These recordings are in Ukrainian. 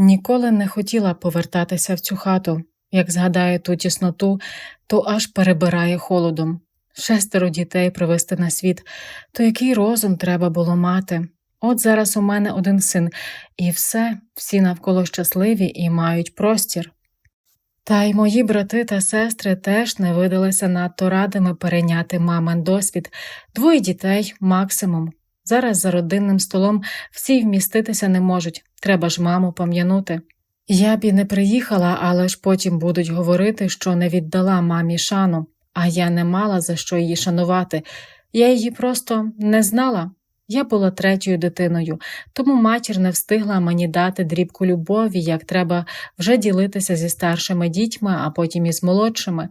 Ніколи не хотіла повертатися в цю хату. Як згадаю ту тісноту, то аж перебирає холодом. Шестеро дітей привести на світ, то який розум треба було мати. От зараз у мене один син, і все, всі навколо щасливі і мають простір. Та й мої брати та сестри теж не видалися надто радими перейняти мамин досвід, двоє дітей максимум. Зараз за родинним столом всі вміститися не можуть, треба ж маму пам'янути. Я б і не приїхала, але ж потім будуть говорити, що не віддала мамі шану, а я не мала за що її шанувати. Я її просто не знала. Я була третьою дитиною, тому матір не встигла мені дати дрібку любові, як треба вже ділитися зі старшими дітьми, а потім із молодшими.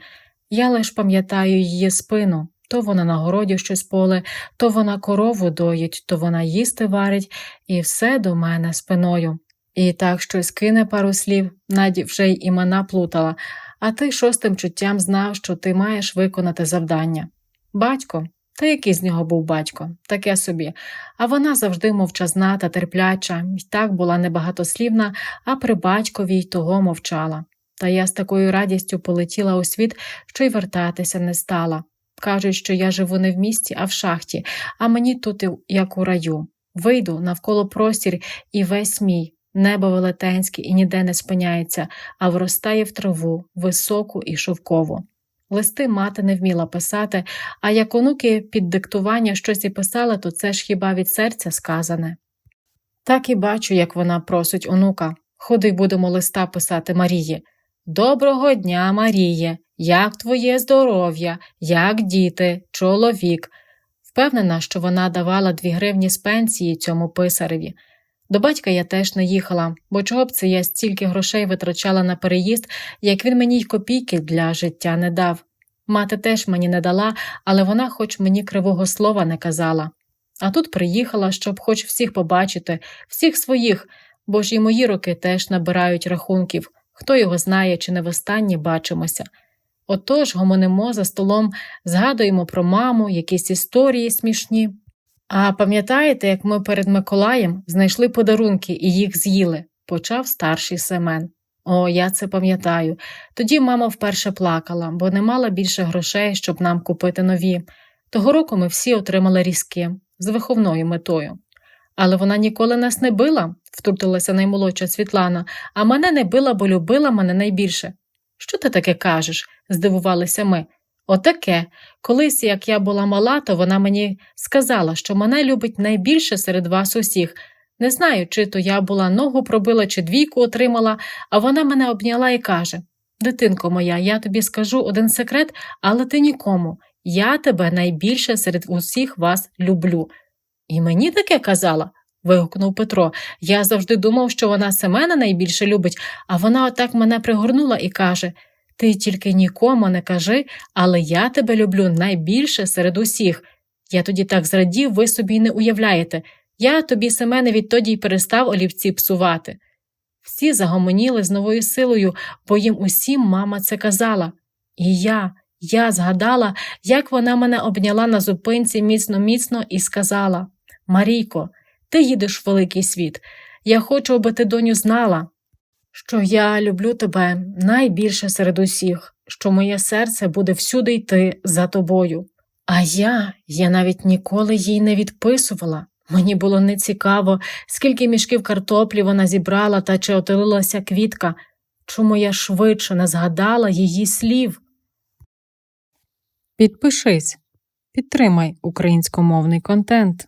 Я лиш пам'ятаю її спину. То вона на городі щось поле, то вона корову доїть, то вона їсти варить, і все до мене спиною. І так щось кине пару слів, наді вже й імена плутала, а ти шостим чуттям знав, що ти маєш виконати завдання. Батько, та який з нього був батько, таке собі, а вона завжди мовчазна та терпляча, й так була небагатослівна, а при батькові й того мовчала. Та я з такою радістю полетіла у світ, що й вертатися не стала. Кажуть, що я живу не в місті, а в шахті, а мені тут як у раю. Вийду навколо простір і весь мій, небо велетенське і ніде не спиняється, а вростає в траву, високу і шовкову. Листи мати не вміла писати, а як онуки під диктування щось і писали, то це ж хіба від серця сказане. Так і бачу, як вона просить онука. Ходи будемо листа писати Марії. Доброго дня, Маріє, як твоє здоров'я, як діти, чоловік. Впевнена, що вона давала дві гривні з пенсії цьому писареві. До батька я теж не їхала, бо чого б це я стільки грошей витрачала на переїзд, як він мені й копійки для життя не дав. Мати теж мені не дала, але вона хоч мені кривого слова не казала. А тут приїхала, щоб хоч всіх побачити, всіх своїх, бо ж і мої роки теж набирають рахунків, хто його знає, чи не востаннє бачимося. Отож гомонимо за столом, згадуємо про маму, якісь історії смішні. А пам'ятаєте, як ми перед Миколаєм знайшли подарунки і їх з'їли? почав старший Семен. О, я це пам'ятаю. Тоді мама вперше плакала, бо не мала більше грошей, щоб нам купити нові. Того року ми всі отримали різки з виховною метою. Але вона ніколи нас не била, втрутилася наймолодша Світлана, а мене не била, бо любила мене найбільше. Що ти таке кажеш? Здивувалися ми. Отаке. Колись, як я була мала, то вона мені сказала, що мене любить найбільше серед вас усіх. Не знаю, чи то я була ногу пробила, чи двійку отримала, а вона мене обняла і каже Дитинко моя, я тобі скажу один секрет, але ти нікому. Я тебе найбільше серед усіх вас люблю. І мені таке казала. вигукнув Петро. Я завжди думав, що вона Семена найбільше любить, а вона отак мене пригорнула і каже Ти тільки нікому не кажи, але я тебе люблю найбільше серед усіх. Я тоді так зрадів, ви собі не уявляєте. Я тобі, Семене, відтоді й перестав олівці псувати. Всі загомоніли з новою силою, бо їм усім мама це казала. І я, я згадала, як вона мене обняла на зупинці міцно міцно і сказала Марійко, ти їдеш в великий світ. Я хочу, аби ти, доню, знала, що я люблю тебе найбільше серед усіх, що моє серце буде всюди йти за тобою. А я, я навіть ніколи їй не відписувала. Мені було нецікаво, скільки мішків картоплі вона зібрала та чи отелилася квітка, чому я швидше не згадала її слів. Підпишись, підтримай українськомовний контент.